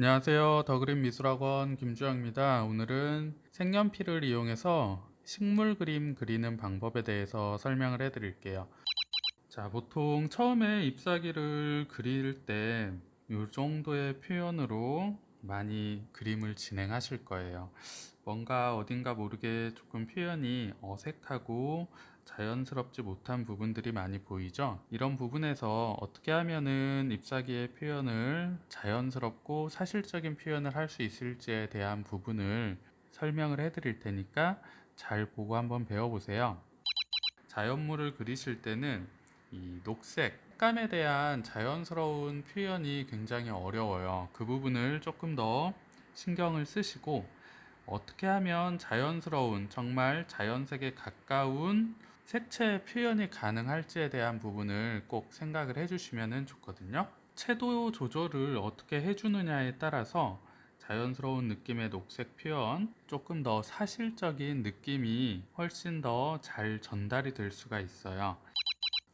안녕하세요. 더그린 미술학원 김주영입니다. 오늘은 색연필을 이용해서 식물 그림 그리는 방법에 대해서 설명을 해 드릴게요. 자, 보통 처음에 잎사귀를 그릴 때 이 정도의 표현으로 많이 그림을 진행하실 거예요. 뭔가 어딘가 모르게 조금 표현이 어색하고 자연스럽지 못한 부분들이 많이 보이죠? 이런 부분에서 어떻게 하면은 잎사귀의 표현을 자연스럽고 사실적인 표현을 할 수 있을지에 대한 부분을 설명을 해 드릴 테니까 잘 보고 한번 배워보세요. 자연물을 그리실 때는 이 녹색, 색감에 대한 자연스러운 표현이 굉장히 어려워요. 그 부분을 조금 더 신경을 쓰시고 어떻게 하면 자연스러운, 정말 자연색에 가까운 색채 표현이 가능할지에 대한 부분을 꼭 생각을 해주시면 좋거든요. 채도 조절을 어떻게 해주느냐에 따라서 자연스러운 느낌의 녹색 표현, 조금 더 사실적인 느낌이 훨씬 더 잘 전달이 될 수가 있어요.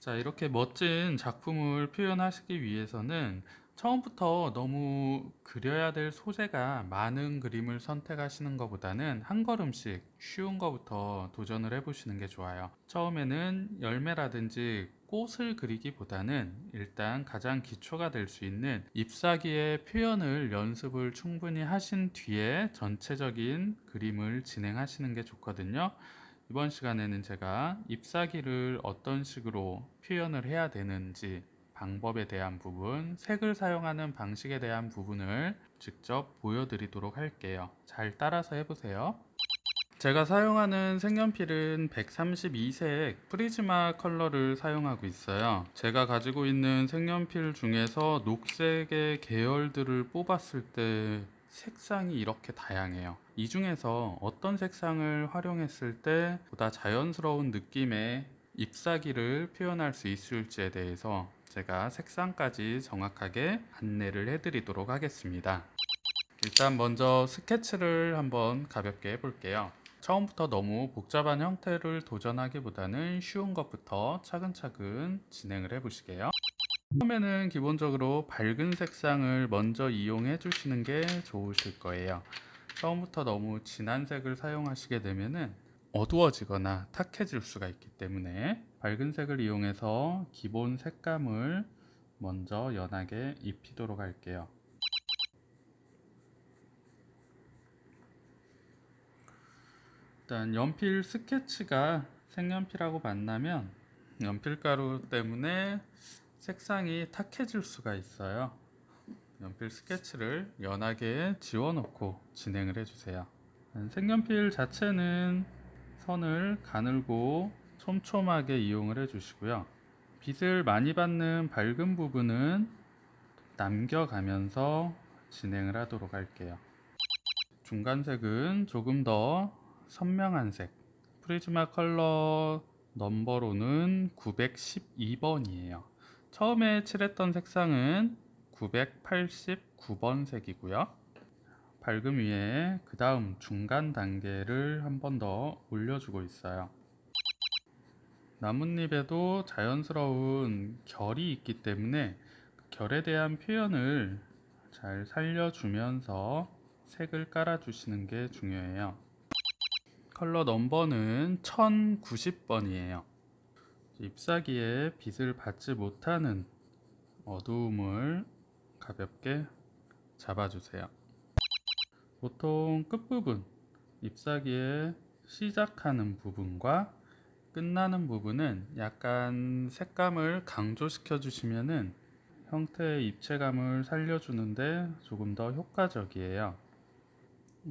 자, 이렇게 멋진 작품을 표현하시기 위해서는 처음부터 너무 그려야 될 소재가 많은 그림을 선택하시는 것보다는 한 걸음씩 쉬운 것부터 도전을 해보시는 게 좋아요. 처음에는 열매라든지 꽃을 그리기보다는 일단 가장 기초가 될 수 있는 잎사귀의 표현을 연습을 충분히 하신 뒤에 전체적인 그림을 진행하시는 게 좋거든요. 이번 시간에는 제가 잎사귀를 어떤 식으로 표현을 해야 되는지 방법에 대한 부분, 색을 사용하는 방식에 대한 부분을 직접 보여드리도록 할게요. 잘 따라서 해보세요. 제가 사용하는 색연필은 132색 프리즈마 컬러를 사용하고 있어요. 제가 가지고 있는 색연필 중에서 녹색의 계열들을 뽑았을 때 색상이 이렇게 다양해요. 이 중에서 어떤 색상을 활용했을 때 보다 자연스러운 느낌의 잎사귀를 표현할 수 있을지에 대해서 제가 색상까지 정확하게 안내를 해드리도록 하겠습니다. 일단 먼저 스케치를 한번 가볍게 해볼게요. 처음부터 너무 복잡한 형태를 도전하기보다는 쉬운 것부터 차근차근 진행을 해보시게요. 처음에는 기본적으로 밝은 색상을 먼저 이용해 주시는 게 좋으실 거예요. 처음부터 너무 진한 색을 사용하시게 되면은 어두워지거나 탁해질 수가 있기 때문에 밝은 색을 이용해서 기본 색감을 먼저 연하게 입히도록 할게요. 일단 연필 스케치가 색연필하고 만나면 연필가루 때문에 색상이 탁해질 수가 있어요. 연필 스케치를 연하게 지워놓고 진행을 해주세요. 색연필 자체는 선을 가늘고 촘촘하게 이용을 해주시고요. 빛을 많이 받는 밝은 부분은 남겨가면서 진행을 하도록 할게요. 중간색은 조금 더 선명한 색. 프리즈마 컬러 넘버로는 912번이에요. 처음에 칠했던 색상은 989번 색이고요. 밝음 위에 그 다음 중간 단계를 한 번 더 올려주고 있어요. 나뭇잎에도 자연스러운 결이 있기 때문에 그 결에 대한 표현을 잘 살려주면서 색을 깔아주시는 게 중요해요. 컬러 넘버는 1090번이에요. 잎사귀에 빛을 받지 못하는 어두움을 가볍게 잡아주세요. 보통 끝부분, 잎사귀의 시작하는 부분과 끝나는 부분은 약간 색감을 강조시켜 주시면은 형태의 입체감을 살려주는데 조금 더 효과적이에요.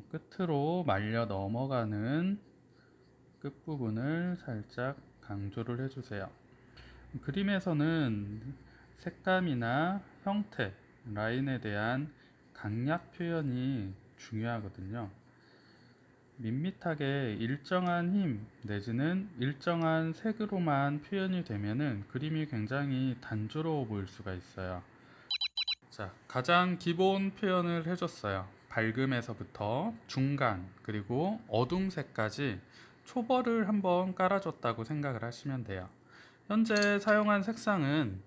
끝으로 말려 넘어가는 끝부분을 살짝 강조를 해주세요. 그림에서는 색감이나 형태, 라인에 대한 강약 표현이 중요하거든요. 밋밋하게 일정한 힘 내지는 일정한 색으로만 표현이 되면은 그림이 굉장히 단조로워 보일 수가 있어요. 자, 가장 기본 표현을 해줬어요. 밝음에서부터 중간 그리고 어둠색까지 초벌을 한번 깔아줬다고 생각을 하시면 돼요. 현재 사용한 색상은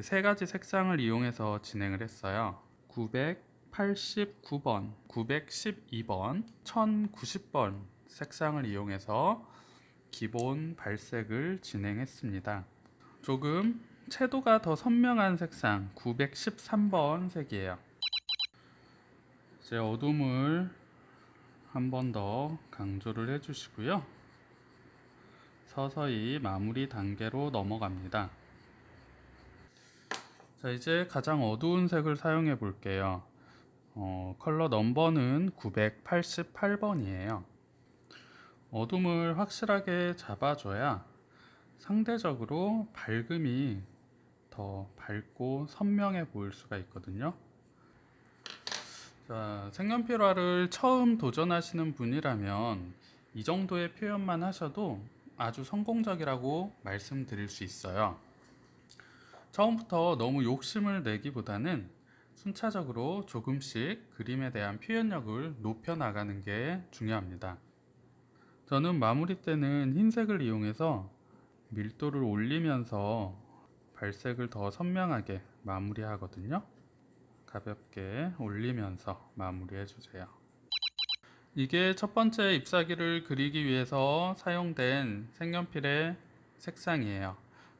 세 가지 색상을 이용해서 진행을 했어요. 900, 989번, 912번, 1090번 색상을 이용해서 기본 발색을 진행했습니다. 조금 채도가 더 선명한 색상 913번 색이에요. 이제 어둠을 한 번 더 강조를 해주시고요. 서서히 마무리 단계로 넘어갑니다. 자, 이제 가장 어두운 색을 사용해 볼게요. 어, 컬러 넘버는 988번이에요. 어둠을 확실하게 잡아줘야 상대적으로 밝음이 더 밝고 선명해 보일 수가 있거든요. 자, 색연필화를 처음 도전하시는 분이라면 이 정도의 표현만 하셔도 아주 성공적이라고 말씀드릴 수 있어요. 처음부터 너무 욕심을 내기보다는 순차적으로 조금씩 그림에 대한 표현력을 높여 나가는 게 중요합니다. 저는 마무리 때는 흰색을 이용해서 밀도를 올리면서 발색을 더 선명하게 마무리하거든요. 가볍게 올리면서 마무리해 주세요. 이게 첫 번째 잎사귀를 그리기 위해서 사용된 색연필의 색상이에요.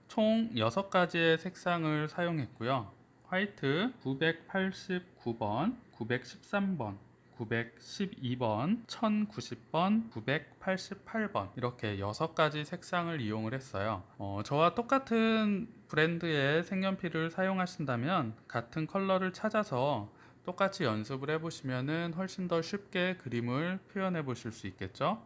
총 6가지의 색상을 사용했고요. 화이트 989번, 913번, 912번, 1090번, 988번 이렇게 6가지 색상을 이용을 했어요. 어, 저와 똑같은 브랜드의 색연필을 사용하신다면 같은 컬러를 찾아서 똑같이 연습을 해보시면 훨씬 더 쉽게 그림을 표현해 보실 수 있겠죠.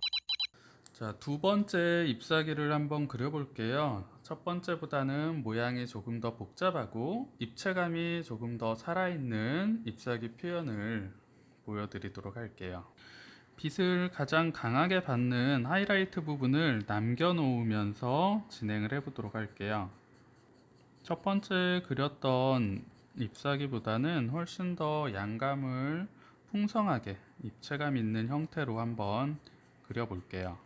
자, 두 번째 잎사귀를 한번 그려볼게요. 첫 번째보다는 모양이 조금 더 복잡하고 입체감이 조금 더 살아있는 잎사귀 표현을 보여드리도록 할게요. 빛을 가장 강하게 받는 하이라이트 부분을 남겨놓으면서 진행을 해보도록 할게요. 첫 번째 그렸던 잎사귀보다는 훨씬 더 양감을 풍성하게 입체감 있는 형태로 한번 그려볼게요.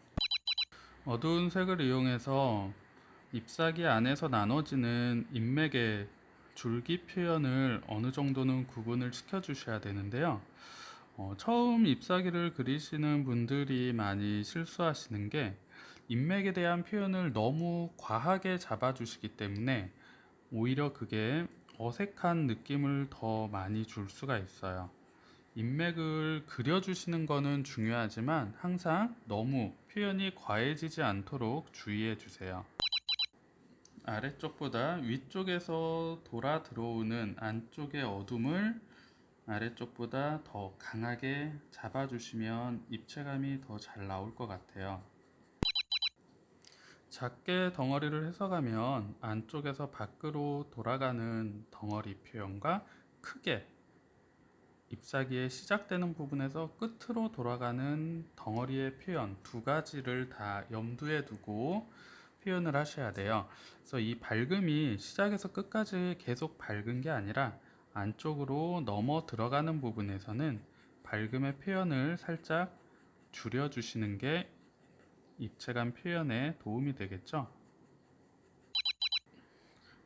어두운 색을 이용해서 잎사귀 안에서 나눠지는 인맥의 줄기 표현을 어느 정도는 구분을 시켜 주셔야 되는데요. 어, 처음 잎사귀를 그리시는 분들이 많이 실수하시는 게 인맥에 대한 표현을 너무 과하게 잡아주시기 때문에 오히려 그게 어색한 느낌을 더 많이 줄 수가 있어요. 인맥을 그려주시는 거는 중요하지만 항상 너무 표현이 과해지지 않도록 주의해 주세요. 아래쪽보다 위쪽에서 돌아 들어오는 안쪽의 어둠을 아래쪽보다 더 강하게 잡아주시면 입체감이 더 잘 나올 것 같아요. 작게 덩어리를 해석하면 안쪽에서 밖으로 돌아가는 덩어리 표현과 크게 잎사귀에 시작되는 부분에서 끝으로 돌아가는 덩어리의 표현 두 가지를 다 염두에 두고 표현을 하셔야 돼요. 그래서 이 밝음이 시작에서 끝까지 계속 밝은 게 아니라 안쪽으로 넘어 들어가는 부분에서는 밝음의 표현을 살짝 줄여주시는 게 입체감 표현에 도움이 되겠죠.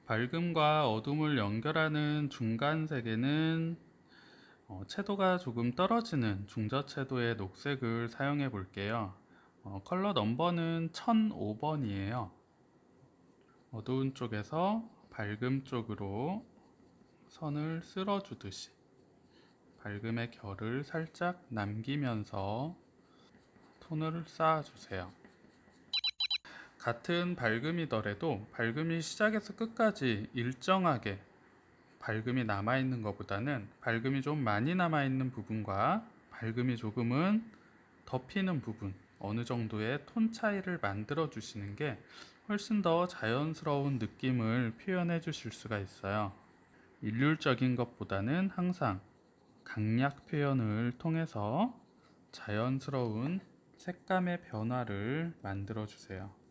밝음과 어둠을 연결하는 중간 색에는 어, 채도가 조금 떨어지는 중저채도의 녹색을 사용해 볼게요. 어, 컬러 넘버는 1005번이에요. 어두운 쪽에서 밝음 쪽으로 선을 쓸어 주듯이 밝음의 결을 살짝 남기면서 톤을 쌓아 주세요. 같은 밝음이더라도 밝음이 시작에서 끝까지 일정하게 밝음이 남아 있는 것보다는 밝음이 좀 많이 남아 있는 부분과 밝음이 조금은 덮이는 부분 어느 정도의 톤 차이를 만들어 주시는 게 훨씬 더 자연스러운 느낌을 표현해 주실 수가 있어요. 일률적인 것보다는 항상 강약 표현을 통해서 자연스러운 색감의 변화를 만들어 주세요.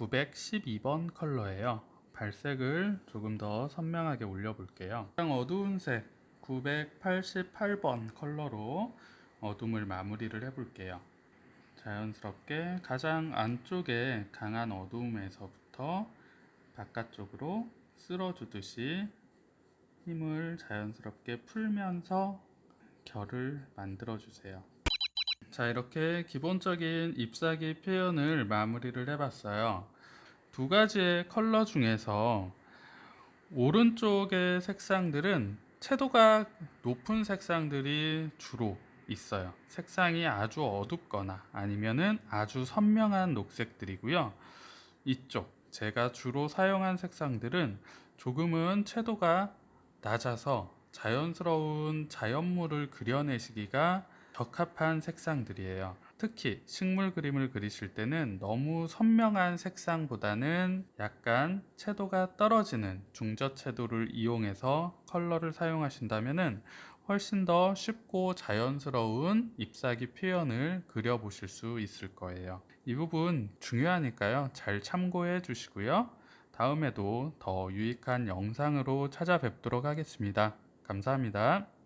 912번 컬러예요. 발색을 조금 더 선명하게 올려볼게요. 가장 어두운 색 988번 컬러로 어둠을 마무리를 해볼게요. 자연스럽게 가장 안쪽에 강한 어두움에서부터 바깥쪽으로 쓸어주듯이 힘을 자연스럽게 풀면서 결을 만들어 주세요. 자, 이렇게 기본적인 잎사귀 표현을 마무리를 해봤어요. 두 가지의 컬러 중에서 오른쪽의 색상들은 채도가 높은 색상들이 주로 있어요. 색상이 아주 어둡거나 아니면은 아주 선명한 녹색들이고요. 이쪽 제가 주로 사용한 색상들은 조금은 채도가 낮아서 자연스러운 자연물을 그려내시기가 적합한 색상들이에요. 특히 식물 그림을 그리실 때는 너무 선명한 색상보다는 약간 채도가 떨어지는 중저 채도를 이용해서 컬러를 사용하신다면 훨씬 더 쉽고 자연스러운 잎사귀 표현을 그려보실 수 있을 거예요. 이 부분 중요하니까요. 잘 참고해 주시고요. 다음에도 더 유익한 영상으로 찾아뵙도록 하겠습니다. 감사합니다.